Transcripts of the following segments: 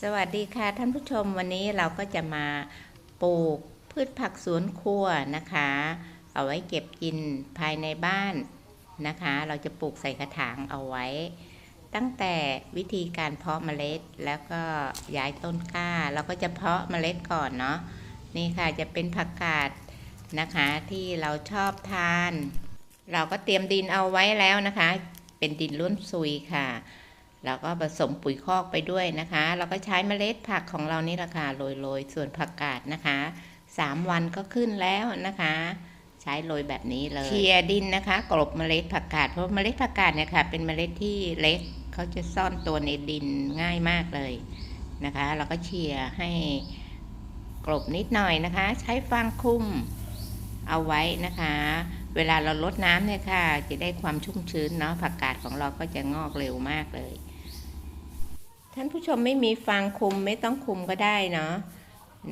สวัสดีค่ะท่านผู้ชมวันนี้เราก็จะมาปลูกพืชผักสวนครัวนะคะ เอาไว้เก็บกินภายในบ้านนะคะ เราจะปลูกใส่กระถางเอาไว้ ตั้งแต่วิธีการเพาะเมล็ดแล้วก็ย้ายต้นกล้าเราก็จะเพาะเมล็ดก่อนเนาะนี่ค่ะจะเป็นผักกาดนะคะที่เราชอบทาน เราก็เตรียมดินเอาไว้แล้วนะคะ เป็นดินล้วนซุยค่ะ แล้วก็ผสมปุ๋ยคอกไปด้วยนะคะเราก็ใช้เมล็ดผักของเรานี่แหละค่ะโรยๆ ส่วนผักกาดนะคะสามวันก็ขึ้นแล้วนะคะ ใช้โรยแบบนี้เลยเคลียดินนะคะกลบเมล็ดผักกาดเพราะเมล็ดผักกาดเนี่ยค่ะเป็นเมล็ดที่เล็กเขาจะซ่อนตัวในดินง่ายมากเลยนะคะเราก็เชียร์ให้กลบนิดหน่อยนะคะ ใช้ฟางคลุมเอาไว้นะคะ เวลาเราลดน้ำเนี่ยค่ะ จะได้ความชุ่มชื้นเนาะผักกาดของเราก็จะงอกเร็วมากเลย ท่านผู้ชมไม่มีฟางคุมไม่ต้องคุมก็ได้เนาะ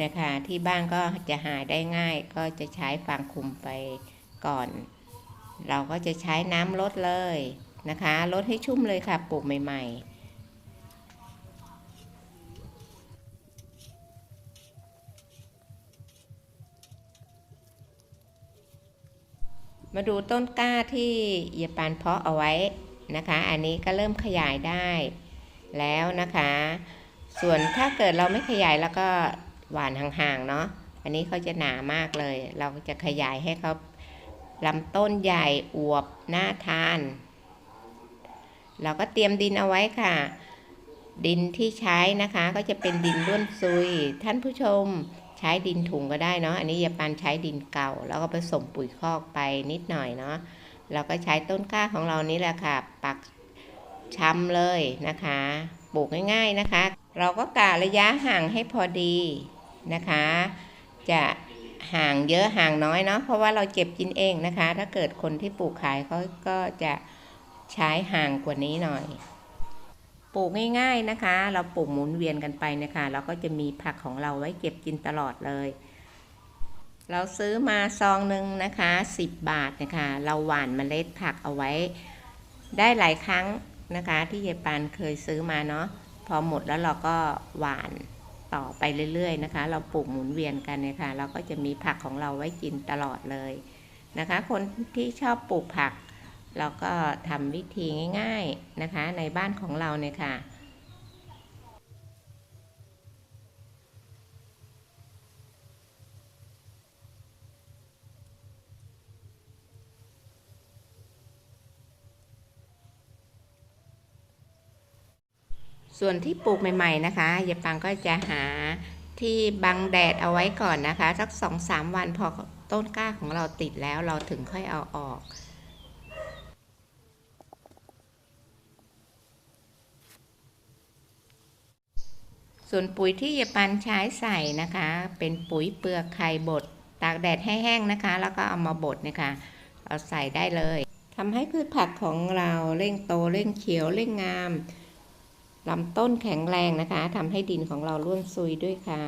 นะคะที่บ้านก็จะหาได้ง่ายก็จะใช้ฟางคุมไปก่อน เราก็จะใช้น้ำลดเลยนะคะลดให้ชุ่มเลยค่ะปลูกใหม่ ๆมาดูต้นกล้าที่ยายปานเพาะเอาไว้นะคะ อันนี้ก็เริ่มขยายได้ แล้วนะคะ ส่วนถ้าเกิดเราไม่ขยายแล้วก็หวานห่างๆเนาะอันนี้เขาจะหนามากเลย เราจะขยายให้เขาลำต้นใหญ่อวบน่าทาน เราก็เตรียมดินเอาไว้ค่ะ ดินที่ใช้นะคะก็จะเป็นดินร่วนซุย ท่านผู้ชมใช้ดินถุงก็ได้เนาะอันนี้ยาปันใช้ดินเก่า แล้วก็ผสมปุ๋ยคอกไปนิดหน่อยเนาะเราก็ใช้ต้นกล้าของเรานี่แหละค่ะ ปัก ช้ำเลยนะคะปลูกง่าย ๆนะคะ เราก็กะระยะห่างให้พอดีนะคะ จะห่างเยอะห่างน้อยเนาะเพราะว่าเราเก็บกินเองนะคะ ถ้าเกิดคนที่ปลูกขายเขาก็จะใช้ห่างกว่านี้หน่อย ปลูกง่าย ๆนะคะ เราปลูกหมุนเวียนกันไปนะคะเราก็จะมีผักของเราไว้เก็บกินตลอดเลย เราซื้อมาซองหนึ่งนะคะ 10 บาทนะคะ เราหว่านเมล็ดผักเอาไว้ได้หลายครั้ง นะคะ ที่เยปานเคยซื้อมาเนาะพอหมดแล้วเราก็หว่านต่อไปเรื่อยๆนะคะ เราปลูกหมุนเวียนกันเนี่ยค่ะ เราก็จะมีผักของเราไว้กินตลอดเลยนะคะ คนที่ชอบปลูกผัก เราก็ทำวิธีง่าย ๆนะคะ ในบ้านของเราเนี่ยค่ะ ส่วนที่ปลูกใหม่ๆนะคะยายปังก็จะหาที่บังแดดเอาไว้ก่อนนะคะสักสองสามวันพอต้นกล้าของเราติดแล้วเราถึงค่อยเอาออกส่วนปุ๋ยที่ยายปันใช้ใส่นะคะ เป็นปุ๋ยเปลือกไข่บดตากแดดให้แห้งนะคะ แล้วก็เอามาบดนะคะเอาใส่ได้เลยทำให้พืชผักของเราเร่งโตเร่งเขียวเร่งงาม ลำต้นแข็งแรงนะคะทำให้ดินของเราร่วนซุยด้วยค่ะ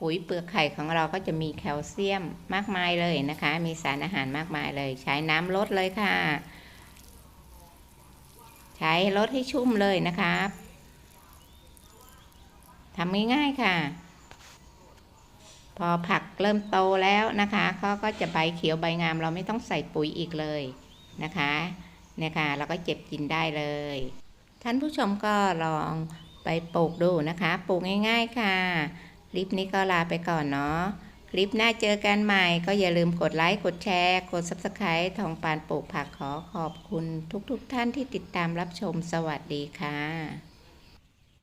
ปุ๋ยเปลือกไข่ของเราก็จะมีแคลเซียมมากมายเลยนะคะ มีสารอาหารมากมายเลย ใช้น้ำลดเลยค่ะ ใช้ลดให้ชุ่มเลยนะคะทำง่ายๆค่ะ พอผักเริ่มโตแล้วนะคะเขาก็จะใบเขียวใบงามเราไม่ต้องใส่ปุ๋ยอีกเลยนะคะเนี่ยค่ะเราก็เจ็บกินได้เลย ท่านผู้ชมก็ลองไปปลูกดูนะคะ ปลูกง่าย ๆค่ะ คลิปนี้ก็ลาไปก่อนเนาะ คลิปหน้าเจอกันใหม่ก็อย่าลืมกดไลค์ กดแชร์ กด Subscribe ทองปานปลูกผักขอขอบคุณทุกๆทท่านที่ติดตามรับชมสวัสดีค่ะ